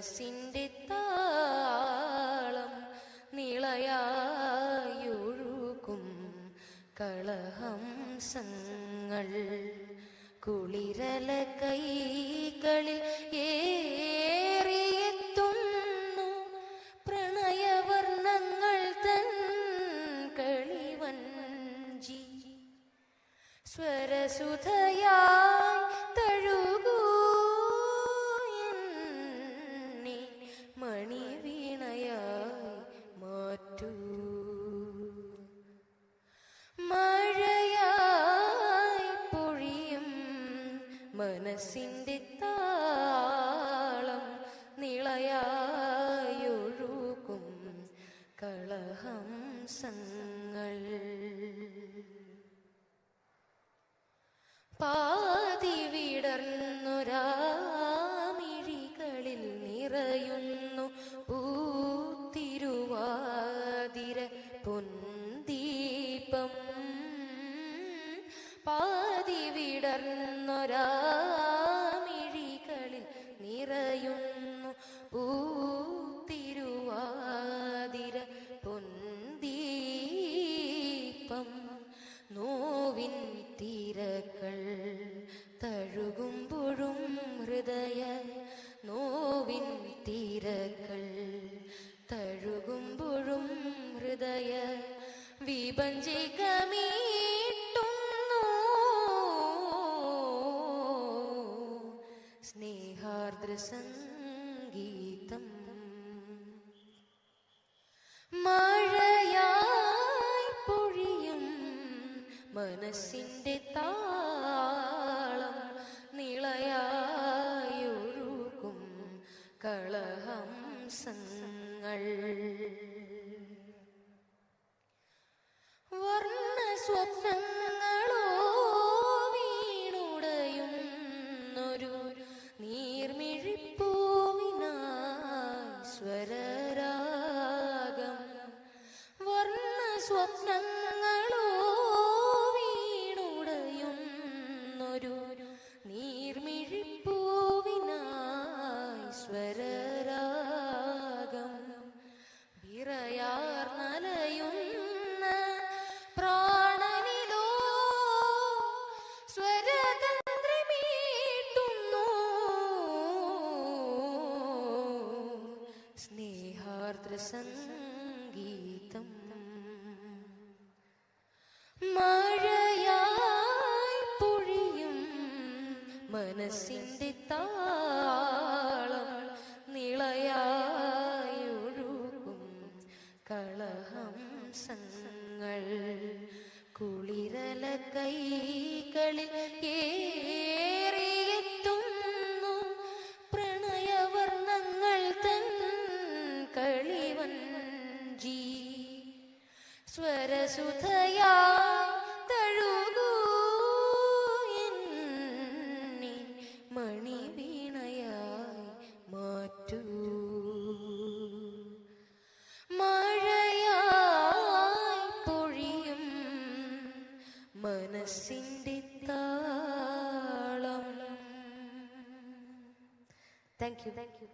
മനസ്സിന്റെ താളം നിളയായൊഴുകും കളഹംസങ്ങൾ. കുളിരല കൈകളിൽ ഏറിയെത്തുന്നു പ്രണയവർണങ്ങൾ തൻ കളിവഞ്ചി സ്വരസുധയായി What up? സ്നേഹാർദ്ര സംഗീതം മഴയായി പൊഴിയും മനസ്സിന്റെ താളം നിളയായൊഴുകും കളഹംസങ്ങൾ. വർണ സ്വപ്നങ്ങളോ സ്വരരാഗം. വർണ സ്വപ്നങ്ങളോ വീണുടയുന്നൊരു നീർമിഴിപ്പൂവിനായി സ്വരരാഗം സംഗീതം. മഴയായി പൊഴിയും മനസ്സിന്റെ താളം നിളയായൊഴുകും കളഹംസങ്ങൾ കുളിരല കൈകളിൽ സ്വരസുധയാ തഴുകൂ എന്നെ മണിവീണയായി മാറ്റൂ. മഴയായി പൊഴിയും മനസ്സിന്റെ താളം. Thank you thank you